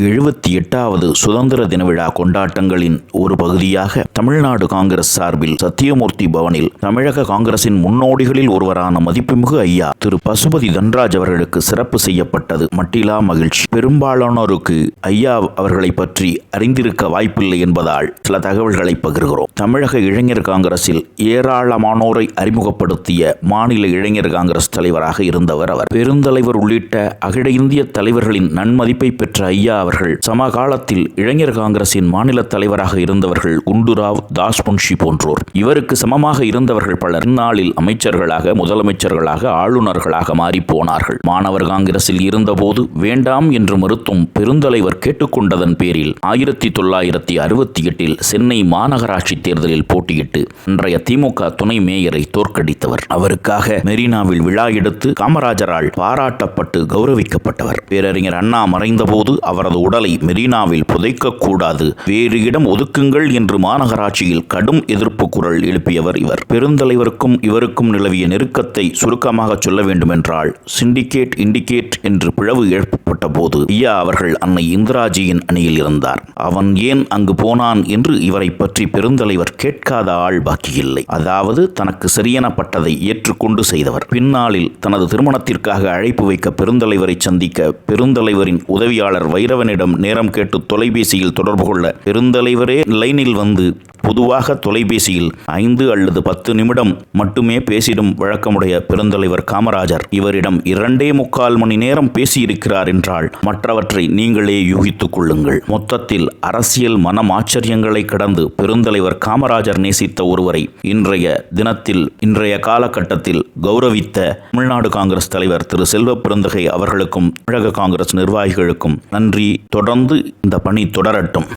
எழுபத்தி எட்டாவது சுதந்திர தின விழா கொண்டாட்டங்களின் ஒரு பகுதியாக தமிழ்நாடு காங்கிரஸ் சார்பில் சத்தியமூர்த்தி பவனில் தமிழக காங்கிரசின் முன்னோடிகளில் ஒருவரான மதிப்புமிகு ஐயா திரு பசுபதி தன்ராஜ் அவர்களுக்கு சிறப்பு செய்யப்பட்டது. மட்டிலா மகிழ்ச்சி. பெரும்பாலானோருக்கு ஐயா அவர்களை பற்றி அறிந்திருக்க வாய்ப்பில்லை என்பதால் சில தகவல்களை பகிர்கிறோம். தமிழக இளைஞர் காங்கிரஸில் ஏராளமானோரை அறிமுகப்படுத்திய மாநில இளைஞர் காங்கிரஸ் தலைவராக இருந்தவர் அவர். பெருந்தலைவர் உள்ளிட்ட அகில இந்திய தலைவர்களின் நன்மதிப்பை பெற்ற ஐயா அவர்கள் சமகாலத்தில் இளைஞர் காங்கிரசின் மாநில தலைவராக இருந்தவர்கள் குண்டுராவ் தாஸ் முன்ஷி போன்றோர். இவருக்கு சமமாக இருந்தவர்கள் பலர் நாளில் அமைச்சர்களாக முதலமைச்சர்களாக ஆளுநர்களாக மாறி போனார்கள். மாணவர் காங்கிரசில் இருந்தபோது வேண்டாம் என்று மறுத்தும் பெருந்தலைவர் கேட்டுக்கொண்டதன் பேரில் ஆயிரத்தி தொள்ளாயிரத்தி அறுபத்தி எட்டில் சென்னை மாநகராட்சி தேர்தலில் போட்டியிட்டு அன்றைய திமுக துணை மேயரை தோற்கடித்தவர். அவருக்காக மெரினாவில் விழா எடுத்து காமராஜரால் பாராட்டப்பட்டு கௌரவிக்கப்பட்டவர். பேரறிஞர் அண்ணா மறைந்தபோது அவரது உடலை மெரினாவில் புதைக்கக்கூடாது. வேறு இடம் ஒதுக்குங்கள் என்று மாநகராட்சியில் கடும் எதிர்ப்பு குரல் எழுப்பியவர் இவர். பெருந்தலைவருக்கும் இவருக்கும் நிலவிய நெருக்கத்தை சுருக்கமாக சொல்ல வேண்டுமென்றால் சிண்டிகேட் இண்டிகேட் என்று பிளவு எழுப்பப்பட்ட போது ஐயா அவர்கள் அன்னை இந்திராஜியின் அணியில் இருந்தார். அவன் ஏன் அங்கு போனான்? என்று இவரை பற்றி பெருந்தலைவர் கேட்காத ஆள் பாக்கியில்லை அதாவது தனக்கு சரியெனப்பட்டதை ஏற்றுக்கொண்டு செய்தவர். பின்னாளில் தனது திருமணத்திற்காக அழைப்பு வைக்க பெருந்தலைவரை சந்திக்க பெருந்தலைவரின் உதவியாளர் வைரவன் வைரவனிடம் நேரம் கேட்டு தொலைபேசியில் தொடர்பு கொள்ள. பெருந்தலைவரே லைனில் வந்து பொதுவாக தொலைபேசியில் ஐந்து அல்லது பத்து நிமிடம் மட்டுமே பேசிடும் வழக்கமுடைய பெருந்தலைவர் காமராஜர் இவரிடம் இரண்டே முக்கால் மணி நேரம் பேசியிருக்கிறார் என்றால் மற்றவற்றை நீங்களே யூகித்துக் கொள்ளுங்கள். மொத்தத்தில் அரசியல் மனம் ஆச்சரியங்களை கடந்து பெருந்தலைவர் காமராஜர் நேசித்த ஒருவரை இன்றைய தினத்தில் இன்றைய காலகட்டத்தில் கௌரவித்த தமிழ்நாடு காங்கிரஸ் தலைவர் திரு செல்வ பெருந்தகை அவர்களுக்கும் தமிழக காங்கிரஸ் நிர்வாகிகளுக்கும் நன்றி. தொடர்ந்து இந்த பணி தொடரட்டும்.